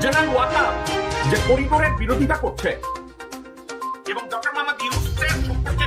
General Waker যে করিডোরের বিরোধিতা করছে। এবং ডক্টর মোহাম্মদ ইউনুসের সম্পর্কে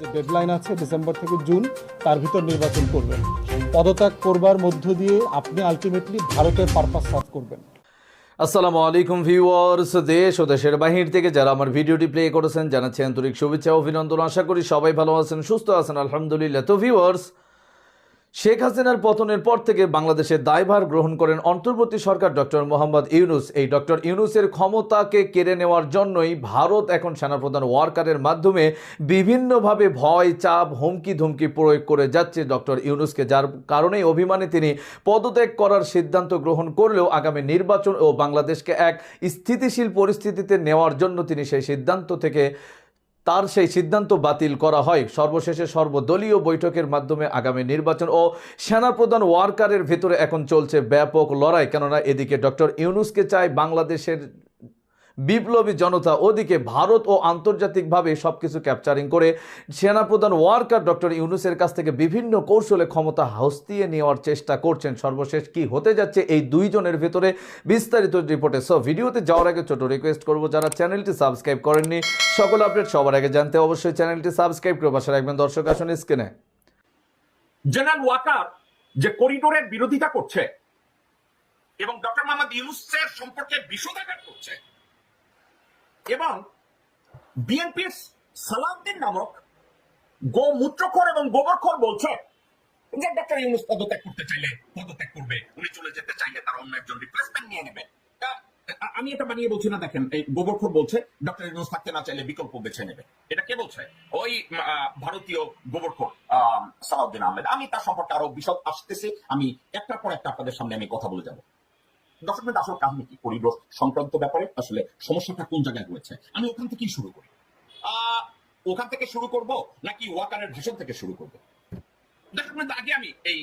যে ডেডলাইন আছে ডিসেম্বর থেকে জুন তার ভিতর নির্বাচন করবেন। পদত্যাগ করবার মধ্য দিয়ে আপনি আলটিমেটলি ভারতের পারপাস সার্ভ করবেন। আসসালামু আলাইকুম ভিউয়ার্স দেশ ও দেশের বাহির থেকে যারা আমার ভিডিওটি প্লে করেছেন জানাচ্ছি আন্তরিক শুভেচ্ছা অভিনন্দন। আশা করি সবাই ভালো আছেন সুস্থ আছেন আলহামদুলিল্লাহ। তো ভিউয়ার্স শেখ হাসিনার পতনের পর থেকে বাংলাদেশের দায়ভার গ্রহণ করেন অন্তর্বর্তী সরকার ডক্টর মোহাম্মদ ইউনুস। এই ডক্টর ইউনুসের ক্ষমতাকে কেড়ে নেওয়ার জন্যই ভারত এখন সেনাপ্রধান ওয়ার্কারের মাধ্যমে বিভিন্নভাবে ভয়, চাপ হুমকি ধুমকি প্রয়োগ করে যাচ্ছে ডক্টর ইউনুসকে, যার কারণে অভিমানে তিনি পদত্যাগ করার সিদ্ধান্ত গ্রহণ করলেও আগামী নির্বাচন ও বাংলাদেশকে এক স্থিতিশীল পরিস্থিতিতে নেওয়ার জন্য তিনি সেই সিদ্ধান্ত থেকে তার সেই সিদ্ধান্ত বাতিল করা হয়। সর্বশেষে সর্বদলীয় বৈঠকের মাধ্যমে আগামী নির্বাচন ও সেনাপ্রধান ওয়ার্কারের ভেতরে এখন চলছে ব্যাপক লড়াই। কেননা এদিকে ডক্টর ইউনুসকে চায় বাংলাদেশের বিপ্লবী জনতা ওদিকে ভারত ও আন্তর্জাতিকভাবে সব কিছু ক্যাপচারিং করে সেনাপ্রধান ওয়ার্কার ডক্টর ইউনুসের কাছ থেকে বিভিন্ন কৌশলে ক্ষমতা হস্তিয়ে নেওয়ার চেষ্টা করছেন। সর্বশেষ কি হতে যাচ্ছে এই দুইজনের ভেতরে বিস্তারিত রিপোর্টে। সো ভিডিওতে যাওয়ার আগে ছোট রিকোয়েস্ট করব, যারা চ্যানেলটি সাবস্ক্রাইব করেননি, সকল আপডেট সবার আগে জানতে অবশ্যই চ্যানেলটি সাবস্ক্রাইব করে পাশে রাখবেন। দর্শক, আসুন স্ক্রিনে জেনারেল ওয়াকার যে করিডোরের বিরোধিতা করছে এবং ডক্টর মোহাম্মদ ইউনুসের সম্পর্কে বিষোদাঘাত করছে এবং বিএনপির সালাউদ্দিন নামক গোমূত্রখোর এবং গোবরখোর বলছে যে ডক্টর ইউনুস পদত্যাগ করতে চাইলে পদত্যাগ করবে। উনি চলে যেতে চাইলে তার অন্য একজন রিপ্লেসমেন্ট নিয়ে নেবে। আমি এটা বানিয়ে বলছি না, দেখেন, এই গোবরখোর বলছে ডক্টর ইউনুস থাকতে না চাইলে বিকল্প বেছে নেবে। এটা কে বলছে? ওই ভারতীয় গোবরখোর সালাউদ্দিন আহমেদ। আমি তার সম্পর্কে আরও বিশদ আসতেছি। আমি একটার পর একটা আপনাদের সামনে আমি কথা বলে যাব। দর্শক আসলে আসল কাহিনী কি পরিবেশ সংক্রান্ত ব্যাপারে? আসলে সমস্যাটা কোন জায়গায় রয়েছে? আমি ওখান থেকেই শুরু করি। ওখান থেকে শুরু করব নাকি ওয়াকারের ভাষণ থেকে শুরু করব? ডকুমেন্ট আগে আমি এই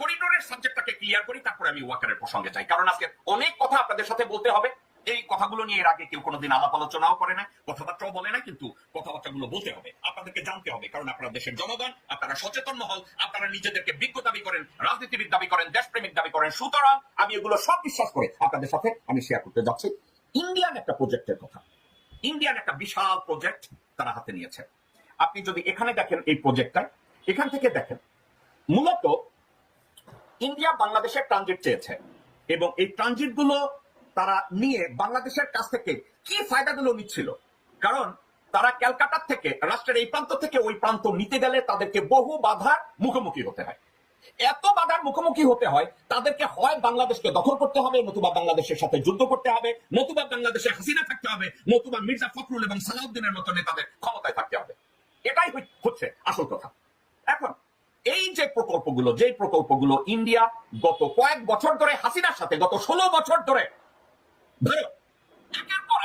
করিডোরের সাবজেক্টটাকে ক্লিয়ার করি, তারপরে আমি ওয়াকারের প্রসঙ্গে যাই। কারণ আজকে অনেক কথা আপনাদের সাথে বলতে হবে। এই কথাগুলো নিয়ে এর আগে কেউ কোনোদিন আলাপ আলোচনাও করে না কথাবার্তাও বলে না কিন্তু কথাবার্তাগুলো বলতে হবে, আপনাদেরকে জানতে হবে, কারণ আপনারা দেশের জনগণ, আপনারা সচেতন মহল, আপনারা নিজেদেরকে বিজ্ঞ দাবি করেন, রাজনীতিবিদ দাবি করেন, দেশপ্রেমিক দাবি করেন, সুতরাং আমি এগুলো সব বিশ্বাস করে আপনাদের সাথে আমি শেয়ার করতে যাচ্ছি। ইন্ডিয়ান একটা প্রজেক্টের কথা। ইন্ডিয়ান একটা বিশাল প্রজেক্ট তারা হাতে নিয়েছে। আপনি যদি এখানে দেখেন এই প্রজেক্টটা এখান থেকে দেখেন, মূলত ইন্ডিয়া বাংলাদেশের ট্রানজিট চেয়েছে এবং এই ট্রানজিটগুলো তারা নিয়ে বাংলাদেশের কাছ থেকে কি ফায়দাগুলো নিচ্ছিল? কারণ তারা ক্যালকাটার থেকে, রাষ্ট্রের এই প্রান্ত থেকে ওই প্রান্ত নিতে গেলে তাদেরকে বহু বাধার মুখোমুখি হতে হয়। এত বাধার মুখোমুখি হতে হয়, তাদেরকে হয় বাংলাদেশকে দখল করতে হবে, নতুবা বাংলাদেশের সাথে যুদ্ধ করতে হবে, নতুবা বাংলাদেশে হাসিনা থাকতে হবে, নতুবা মির্জা ফখরুল এবং সালাউদ্দিনের মতো নেতাদের ক্ষমতায় থাকতে হবে। এটাই হচ্ছে আসল কথা। এখন, এই যে প্রকল্পগুলো যে প্রকল্পগুলো ইন্ডিয়া গত কয়েক বছর ধরে, হাসিনার সাথে গত ষোলো বছর ধরে ধরো, একের পর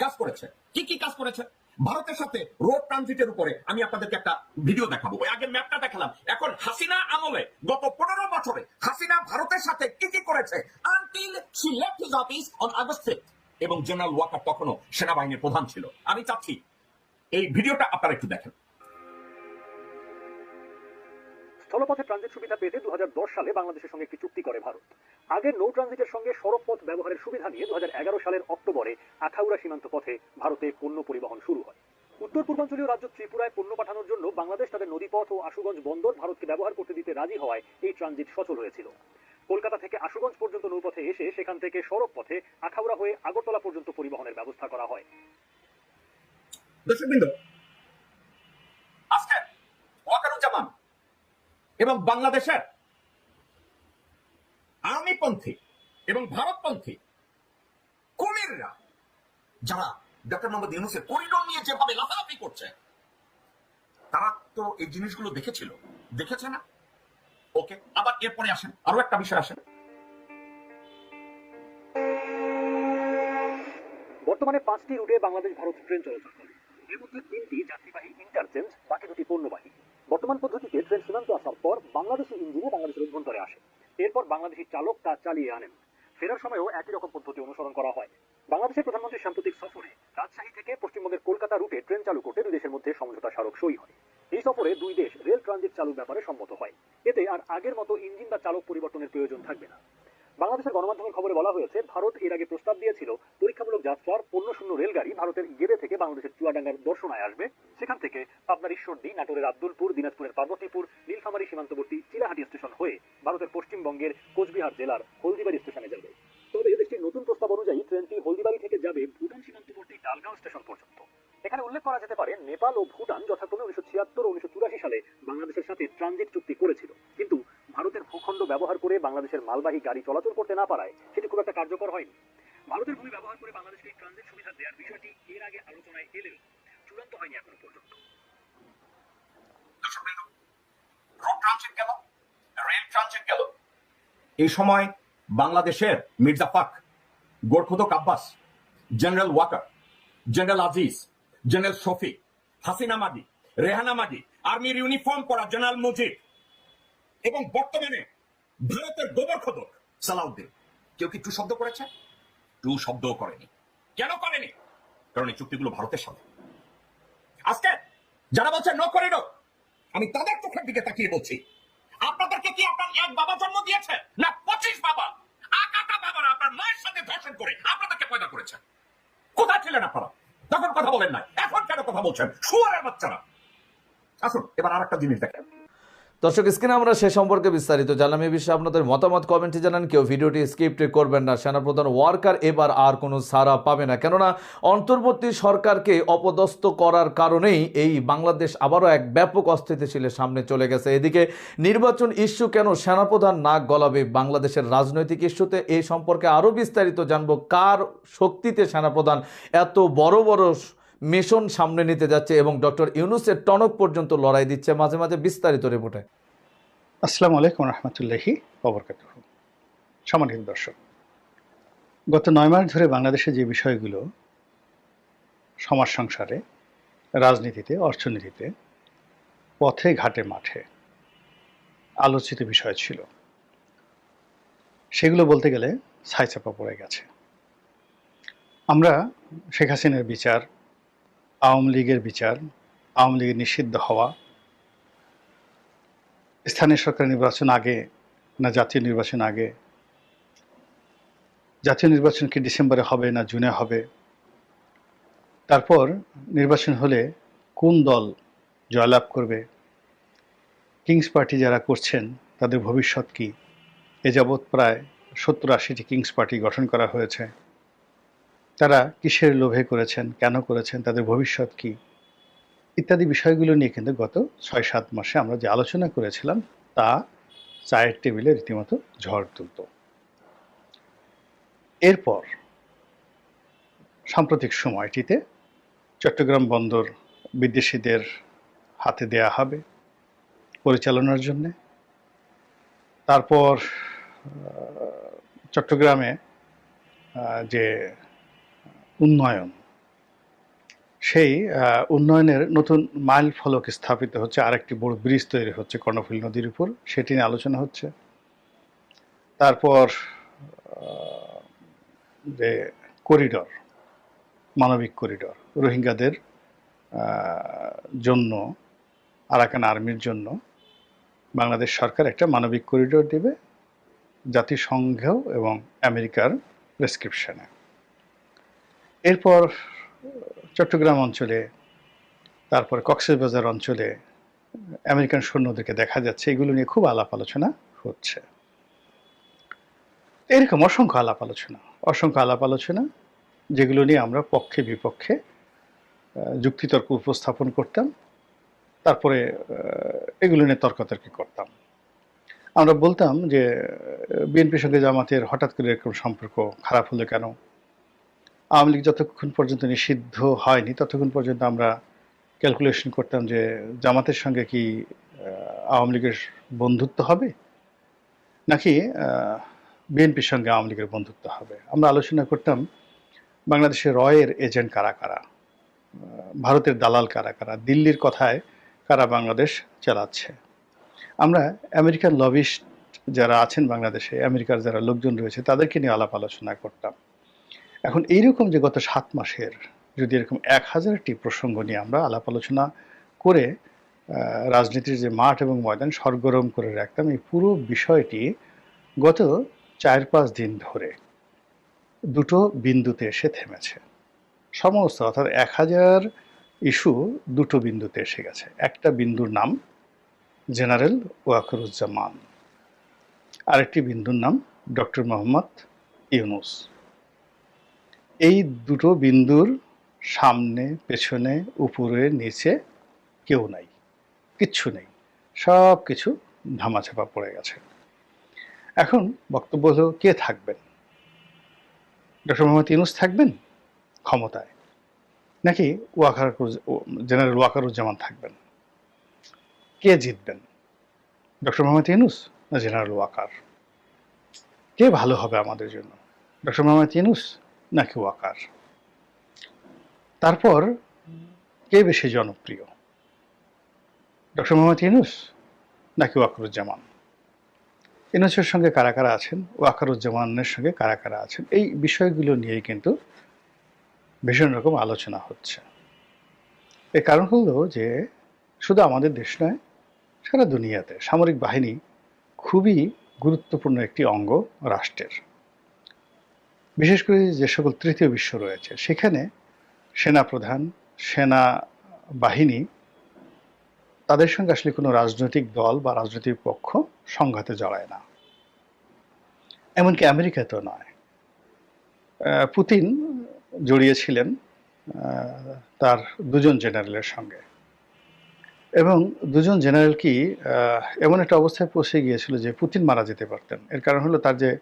কাজ করেছে। কি কি কাজ করেছে? ভারতের সাথে রোড ট্রানজিটের উপরে আমি আপনাদেরকে একটা ভিডিও দেখাবো। ওই আগে ম্যাপটা দেখালাম। এখন হাসিনা আমলে গত পনেরো বছরে হাসিনা ভারতের সাথে কি কি করেছে? Until she left his office on August fifth এবং জেনারেল ওয়াকার তখনও সেনাবাহিনীর প্রধান ছিল। আমি চাচ্ছি, এই ভিডিওটা আপনারা একটু দেখেন। স্থলপথে ট্রানজিট সুবিধা পেতে দু হাজার দশ সালে বাংলাদেশের সঙ্গে একটি চুক্তি করে ভারত। আগের নৌ ট্রানজিটের সঙ্গে সড়ক পথ ব্যবহারের সুবিধা নিয়ে দু সালের অক্টোবরে আখাউড়া সীমান্ত পথে ভারতে পণ্য পরিবহন শুরু হয়। উত্তর পূর্বাঞ্চলীয় রাজ্য ত্রিপুরায় পণ্য পাঠানোর জন্য বাংলাদেশ তাদের নদীপথ ও আশুগঞ্জ বন্দর ভারতকে ব্যবহার করতে দিতে রাজি হওয়ায় এই ট্রানজিট সচল হয়েছিল। কলকাতা থেকে আশুগঞ্জ পর্যন্ত নৌপথে এসে সেখান থেকে সড়ক পথে আখাউড়া হয়ে আগরতলা পর্যন্ত পরিবহনের ব্যবস্থা করা হয়। এবং বাংলাদেশের আর্মিপন্থী এবং ভারতপন্থী কুমিররা, যারা ডক্টর মোহাম্মদ ইউনুসের করিডোর নিয়ে যেভাবে লাফালাফি করছে, তারা তো এই জিনিসগুলো দেখেছিল। দেখেছে না? ওকে, আবার এরপরে আসেন। আরও একটা বিষয় আসেন। বর্তমানে পাঁচটি রুটে বাংলাদেশ ভারত ট্রেন চলাচল করে। এর মধ্যে তিনটি যাত্রীবাহী ইন্টারচেঞ্জ বাকি দুটি পণ্যবাহী বর্তমান পদ্ধতিতে ট্রেন সীমান্ত আসার পর বাংলাদেশি ইঞ্জিনে বাংলাদেশের অভ্যন্তরে আসে। এরপর বাংলাদেশি চালক তা চালিয়ে আনেন। ফেরার সময়ও একই রকম পদ্ধতি অনুসরণ করা হয়। বাংলাদেশের প্রধানমন্ত্রী সাম্প্রতিক সফরে রাজশাহী থেকে পশ্চিমবঙ্গের কলকাতা রুটে ট্রেন চালু করতে দুই দেশের মধ্যে সমঝোতা স্মারক সই হয়। এই সফরে দুই দেশ রেল ট্রানজিট চালুর ব্যাপারে সম্মত হয়। এতে আর আগের মতো ইঞ্জিন বা চালক পরিবর্তনের প্রয়োজন থাকবে না। বাংলাদেশের গণমাধ্যমের খবরে বলা হয়েছে, ভারত এর আগে প্রস্তাব দিয়েছিল, পরীক্ষামূলক যাত্রার পণ্য শূন্য রেলগাড়ি ভারতের গেদে থেকে বাংলাদেশের চুয়াডাঙ্গার দর্শনায় আসবে। সেখান থেকে পাবনার ঈশ্বরদী, নাটোরের আব্দুলপুর, দিনাজপুরের পার্বতীপুর, নীলফামারী সীমান্তবর্তী চিলাহাটি স্টেশন হয়ে ভারতের পশ্চিমবঙ্গের কোচবিহার জেলার হলদিবাড়ি স্টেশনে যাবে। তবে দেশটির নতুন প্রস্তাব অনুযায়ী ট্রেনটি হলদিবাড়ি থেকে যাবে ভুটান সীমান্তবর্তী ডালগাঁও স্টেশন পর্যন্ত। এখানে উল্লেখ করা যেতে পারে, নেপাল ও ভুটান যথাক্রমে উনিশশো ছিয়াত্তর ও উনিশশো চুরাশি সালে বাংলাদেশের সাথে ট্রানজিট চুক্তি করেছিল। কিন্তু ভারতের ভূখণ্ড ব্যবহার করে বাংলাদেশের মালবাহী গাড়ি চলাচল করতে না পারায় সেটি খুব একটা কার্যকর হয়নি। ভারতের ভূমি ব্যবহার করে বাংলাদেশকে ট্রানজিট সুবিধা দেওয়ার বিষয়টি এর আগে আলোচনায় এলেও চূড়ান্ত হয়নি এখনও পর্যন্ত। গেল এই সময় বাংলাদেশের মির্জা ফাক গোরখুদক Abbas general Waker general Aziz general Shafiq, Hasina মাদি রেহানা মাদি আর্মির ইউনিফর্ম পরা জেনারেল মুজিব এবং বর্তমানে ভারতের গোবর খোদক সালাউদ্দিন। কেউ কি টু শব্দ করেছে? টু শব্দও করেনি। কেন করেনি? কারণ এই চুক্তিগুলো ভারতের সাথে আজকে যারা বলছে নো করিডোর আমি তাদের চোখের দিকে তাকিয়ে বলছি। আপনাদেরকে কি আপনার এক বাবা জন্ম দিয়েছে? না, পঁচিশ বাবা। আকাটা বাবারা আপনার মায়ের সাথে ধর্ষণ করে আপনাদেরকে পয়দা করেছে। কোথায় ছিলেন আপনারা? তখন কথা বলেন না এখন কেন কথা বলছেন? শুয়ারের বাচ্চারা। আসুন, এবার আর একটা জিনিস দেখেন। দর্শক, স্ক্রিনে আমরা সে সম্পর্কে বিস্তারিত জানলাম। এই বিষয়ে আপনাদের মতামত কমেন্টে জানান কেউ। ভিডিওটি স্ক্রিপ্ট করবেন না। সেনাপ্রধান ওয়ার্কার এবার আর কোনো সারা পাবে না। কেননা, অন্তর্বর্তী সরকারকে অপদস্থ করার কারণেই এই বাংলাদেশ আবারও এক ব্যাপক অস্থিতিশীলের সামনে চলে গেছে। এদিকে, নির্বাচন ইস্যু কেন সেনাপ্রধান নাক গলাবে বাংলাদেশের রাজনৈতিক ইস্যুতে এই সম্পর্কে আরও বিস্তারিত জানব। কার শক্তিতে সেনাপ্রধান এত বড় বড় মিশন সামনে নিতে যাচ্ছে এবং ডক্টর ইউনুসের টনক পর্যন্ত লড়াই দিচ্ছে মাঝে মাঝে বিস্তারিত রিপোর্টে। আসসালামু আলাইকুম রহমতুল্লাহি অবরকাত সম্মানিত দর্শক, গত নয় মাস ধরে বাংলাদেশে যে বিষয়গুলো সমাজ সংসারে, রাজনীতিতে, অর্থনীতিতে পথে, ঘাটে, মাঠে আলোচিত বিষয় ছিল, সেগুলো বলতে গেলে ছাইচাপা পড়ে গেছে। আমরা শেখ হাসিনার বিচার আওয়ামী লীগের বিচার, আওয়ামী লীগের নিষিদ্ধ হওয়া। স্থানীয় সরকার নির্বাচন আগে না জাতীয় নির্বাচন আগে? জাতীয় নির্বাচন কি ডিসেম্বরে হবে না জুনে হবে? তারপর নির্বাচন হলে কোন দল জয়লাভ করবে? কিংস পার্টি যারা করছেন, তাদের ভবিষ্যৎ কি? এ যাবৎ প্রায় সত্তর আশিটি কিংস পার্টি গঠন করা হয়েছে। তারা কিসের লোভে করেছেন, কেন করেছেন, তাদের ভবিষ্যৎ কি? ইত্যাদি বিষয়গুলো নিয়ে কিন্তু গত ছয় সাত মাসে আমরা যে আলোচনা করেছিলাম, তা চায়ের টেবিলে রীতিমতো ঝড় তুলত। এরপর সাম্প্রতিক সময়টিতে চট্টগ্রাম বন্দর বিদেশিদের হাতে দেয়া হবে পরিচালনার জন্যে। তারপর চট্টগ্রামে যে উন্নয়ন। সেই উন্নয়নের নতুন মাইল ফলক স্থাপিত হচ্ছে, আরেকটি বড় ব্রিজ তৈরি হচ্ছে কর্ণফুলী নদীর উপর, সেটি নিয়ে আলোচনা হচ্ছে। তারপর যে করিডর, মানবিক করিডর, রোহিঙ্গাদের জন্য, আরাকান আর্মির জন্য, বাংলাদেশ সরকার একটা মানবিক করিডর দেবে জাতিসংঘ এবং আমেরিকার প্রেসক্রিপশনে। এরপর চট্টগ্রাম অঞ্চলে, তারপর কক্সবাজার অঞ্চলে আমেরিকান সৈন্যদেরকে দেখা যাচ্ছে। এগুলো নিয়ে খুব আলাপ আলোচনা হচ্ছে। এরকম অসংখ্য আলাপ আলোচনা, অসংখ্য আলাপ আলোচনা, যেগুলো নিয়ে আমরা পক্ষে বিপক্ষে যুক্তিতর্ক উপস্থাপন করতাম, তারপরে এগুলো নিয়ে তর্কাতর্কি করতাম। আমরা বলতাম যে বিএনপির সঙ্গে জামাতের হঠাৎ করে এরকম সম্পর্ক খারাপ হলো কেন? আওয়ামী লীগ যতক্ষণ পর্যন্ত নিষিদ্ধ হয়নি, ততক্ষণ পর্যন্ত আমরা ক্যালকুলেশন করতাম যে জামাতের সঙ্গে কি আওয়ামী লীগের বন্ধুত্ব হবে? নাকি বিএনপির সঙ্গে আওয়ামী লীগের বন্ধুত্ব হবে? আমরা আলোচনা করতাম বাংলাদেশের রয়ের এজেন্ট কারা কারা? ভারতের দালাল কারা কারা? দিল্লির কথায় কারা বাংলাদেশ চালাচ্ছে? আমরা আমেরিকান লবিস্ট যারা আছেন বাংলাদেশে, আমেরিকার যারা লোকজন রয়েছে, তাদেরকে নিয়ে আলাপ আলোচনা করতাম। এখন এইরকম যে গত সাত মাসের যদি এরকম এক হাজারটি প্রসঙ্গ নিয়ে আমরা আলাপ আলোচনা করে রাজনীতির যে মাঠ এবং ময়দান সরগরম করে রাখতাম, এই পুরো বিষয়টি গত চার পাঁচ দিন ধরে দুটো বিন্দুতে এসে থেমেছে। সমস্ত অর্থাৎ এক হাজার ইস্যু দুটো বিন্দুতে এসে গেছে। একটা বিন্দুর নাম জেনারেল ওয়াকরুজ্জামান, আরেকটি বিন্দুর নাম ডক্টর মোহাম্মদ ইউনুস। এই দুটো বিন্দুর সামনে, পেছনে, উপরে, নিচে কেউ নাই, কিচ্ছু নেই, সব কিছু ধামাচাপা পড়ে গেছে। এখন বক্তব্য হলো, কে থাকবেন? ডক্টর মোহাম্মদ ইউনুস থাকবেন ক্ষমতায়, নাকি ওয়াকার জেনারেল ওয়াকারুজ্জামান থাকবেন? কে জিতবেন, ডক্টর মোহাম্মদ ইউনুস না জেনারেল ওয়াকার? কে ভালো হবে আমাদের জন্য? ডক্টর মোহাম্মদ ইউনুস নাকি ওয়াকার? তারপর কে বেশি জনপ্রিয়? ডক্টর মোহাম্মদ ইউনুস নাকি ওয়াকারুজ্জামান? ইউনুসের সঙ্গে কারা কারা আছেন? ওয়াকারুজ্জামানের সঙ্গে কারা কারা আছেন? এই বিষয়গুলো নিয়েই কিন্তু ভীষণ রকম আলোচনা হচ্ছে। এর কারণ হলো যে শুধু আমাদের দেশ নয়, সারা দুনিয়াতে সামরিক বাহিনী খুবই গুরুত্বপূর্ণ একটি অঙ্গ রাষ্ট্রের। বিশেষ করে যে সকল তৃতীয় বিশ্ব রয়েছে, সেখানে সেনাপ্রধান, সেনা বাহিনী, তাদের সঙ্গে আসলে কোনো রাজনৈতিক দল বা রাজনৈতিক পক্ষ সংঘাতে জড়ায় না। এমনকি আমেরিকাতেও নয়। পুতিন জড়িয়েছিলেন তার দুজন জেনারেলের সঙ্গে। এবং দুজন জেনারেল কি এমন একটা অবস্থায় পৌঁছে গিয়েছিল যে পুতিন মারা যেতে পারতেন। এর কারণ হলো তার যে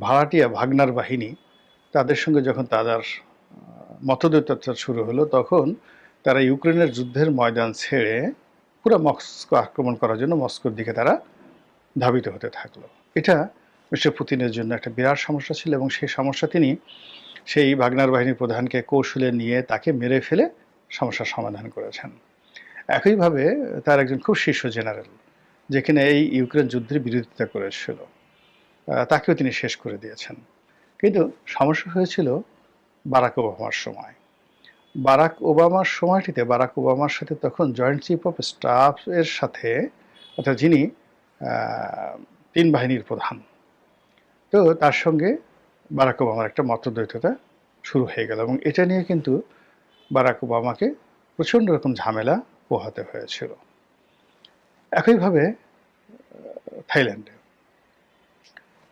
ভাড়াটিয়া ভাগনার বাহিনী তাদের সঙ্গে যখন তাদের আহ, শুরু হলো তখন তারা ইউক্রেনের যুদ্ধের ময়দান ছেড়ে পুরো মস্কো আক্রমণ করার জন্য মস্কোর দিকে তারা ধাবিত হতে থাকল। এটা মিস্টার পুতিনের জন্য একটা বিরাট সমস্যা ছিল এবং সেই সমস্যা তিনি সেই ভাগনার বাহিনীর প্রধানকে কৌশলে নিয়ে তাকে মেরে ফেলে সমস্যার সমাধান করেছেন। একইভাবে তার একজন খুব শীর্ষ জেনারেল যেখানে এই ইউক্রেন যুদ্ধের বিরোধিতা করেছিল। তাকেও তিনি শেষ করে দিয়েছেন। কিন্তু সমস্যা হয়েছিল বারাক ওবামার সময়। বারাক ওবামার সময়টিতে বারাক ওবামার সাথে তখন জয়েন্ট চিফ অফ স্টাফ এর সাথে, অর্থাৎ যিনি তিন বাহিনীর প্রধান। তো তার সঙ্গে বারাক ওবামার একটা মতদ্বৈততা শুরু হয়ে গেল এবং এটা নিয়ে কিন্তু বারাক ওবামাকে প্রচণ্ড রকম ঝামেলা পোহাতে হয়েছিল। একইভাবে থাইল্যান্ডে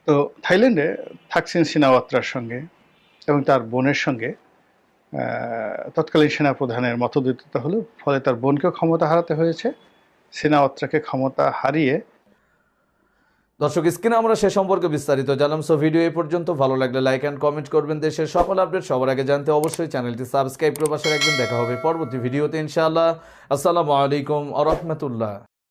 তো থাইল্যান্ডে থাকসিন সিনাওয়াত্রার সঙ্গে এবং তার বোনের সঙ্গে তৎকালীন সেনাপ্রধানের মতদ্বৈততা হলো, ফলে তার বোনকেও ক্ষমতা হারাতে হয়েছে, সিনাওয়াত্রাকে ক্ষমতা হারিয়ে। দর্শক, স্ক্রিনে আমরা সে সম্পর্কে বিস্তারিত জানলাম সো ভিডিও এই পর্যন্ত ভালো লাগলে লাইক অ্যান্ড কমেন্ট করবেন। দেশের সকল আপডেট সবার আগে জানতে অবশ্যই চ্যানেলটি সাবস্ক্রাইব করে পাশে রাখবেন। দেখা হবে পরবর্তী ভিডিওতে ইনশাআল্লাহ। আসসালামু আলাইকুম আ রহমতুল্লাহ।